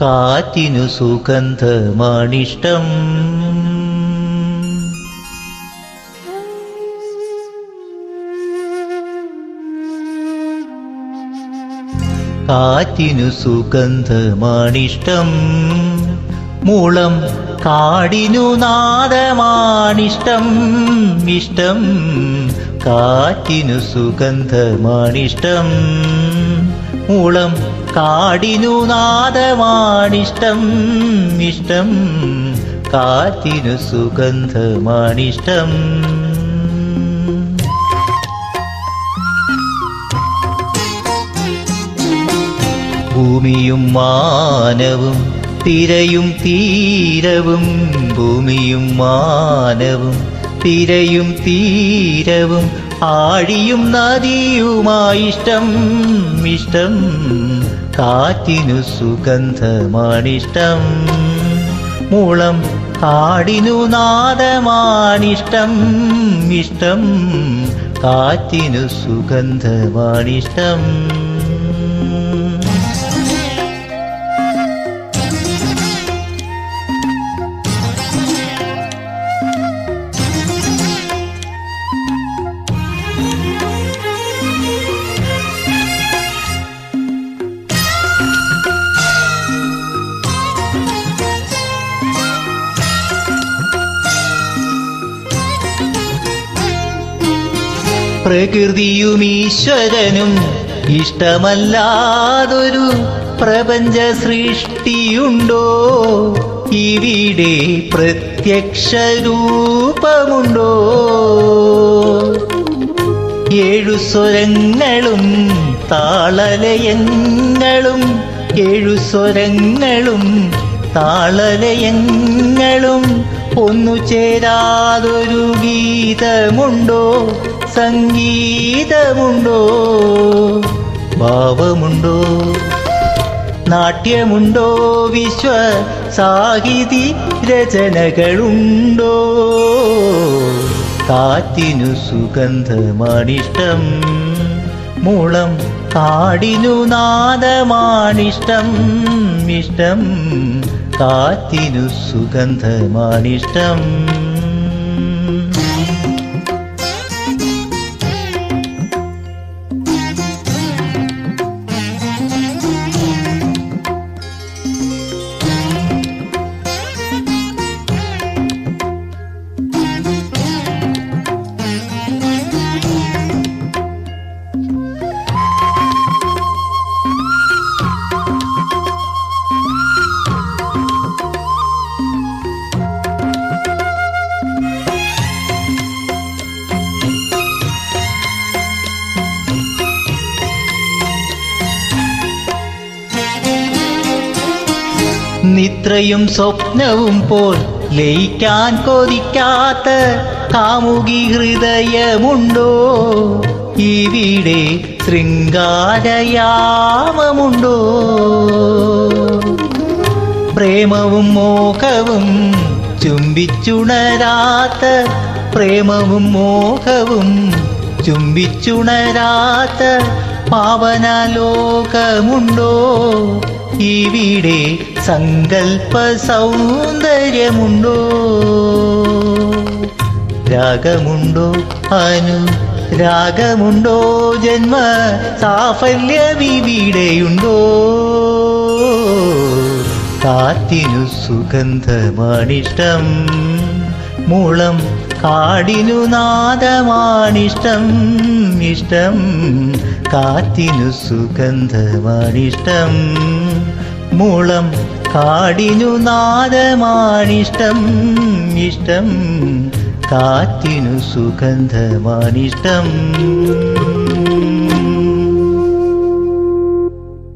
കാറ്റിനു സുഗന്ധമാണിഷ്ടം. കാറ്റിനു സുഗന്ധമാണിഷ്ടം. മൂളം കാടിനു നാദമാണിഷ്ടം. ഇഷ്ടം കാറ്റിനു സുഗന്ധമാണിഷ്ടം. മുളം കാടിനു നാദമാണിഷ്ടം ഇഷ്ടം. കാറ്റിനു സുഗന്ധമാണിഷ്ടം. ഭൂമിയും മാനവും തിരയും തീരവും ഭൂമിയും മാനവും തിരയും തീരവും ആഴിയും നദിയുമായിഷ്ടം ഇഷ്ടം. കാറ്റിനു സുഗന്ധമാണിഷ്ടം. മൂളം കാടിനു നാദമാണിഷ്ടം. ഇഷ്ടം കാറ്റിനു സുഗന്ധമാണിഷ്ടം. പ്രകൃതിയും ഈശ്വരനും ഇഷ്ടമല്ലാതൊരു പ്രപഞ്ച സൃഷ്ടിയുണ്ടോ? ഇവിടെ പ്രത്യക്ഷ രൂപമുണ്ടോ? ഏഴു സ്വരങ്ങളും താളലയങ്ങളും ഏഴു സ്വരങ്ങളും താളലയങ്ങളും ഒന്നു ചേരാതൊരു ഗീതമുണ്ടോ? സംഗീതമുണ്ടോ? ഭാവമുണ്ടോ? നാട്യമുണ്ടോ? വിശ്വ സാഹിതി രചനകളുണ്ടോ? കാറ്റിനു സുഗന്ധമാണിഷ്ടം മൂളം കാടിനു നാദമാണിഷ്ടം ഇഷ്ടം കാറ്റിനു സുഗന്ധമാണിഷ്ടം. നിത്രയും സ്വപ്നവും പോൽ ലയിക്കാൻ കൊതിക്കാത്ത കാമുകി ഹൃദയമുണ്ടോ? ഇവിടെ ശൃംഗാരയാമമുണ്ടോ? പ്രേമവും മോഹവും ചുംബിച്ചുണരാത്ത പ്രേമവും മോഹവും ചുംബിച്ചുണരാത്ത പാവന ലോകമുണ്ടോ ഇവിടെ സങ്കൽപ്പ സൗന്ദര്യമുണ്ടോ രാഗമുണ്ടോ അനു? രാഗമുണ്ടോ ജന്മ സാഫല്യമിവിടെയുണ്ടോ കാറ്റിനു സുഗന്ധമാണിഷ്ടം മൂളം കാടിനു നാദമാണിഷ്ടം ഇഷ്ടം കാറ്റിനു സുഗന്ധമാണിഷ്ടം. മുളം കാടിനു നാദമാണിഷ്ടം ഇഷ്ടം. കാറ്റിനു സുഗന്ധമാണിഷ്ടം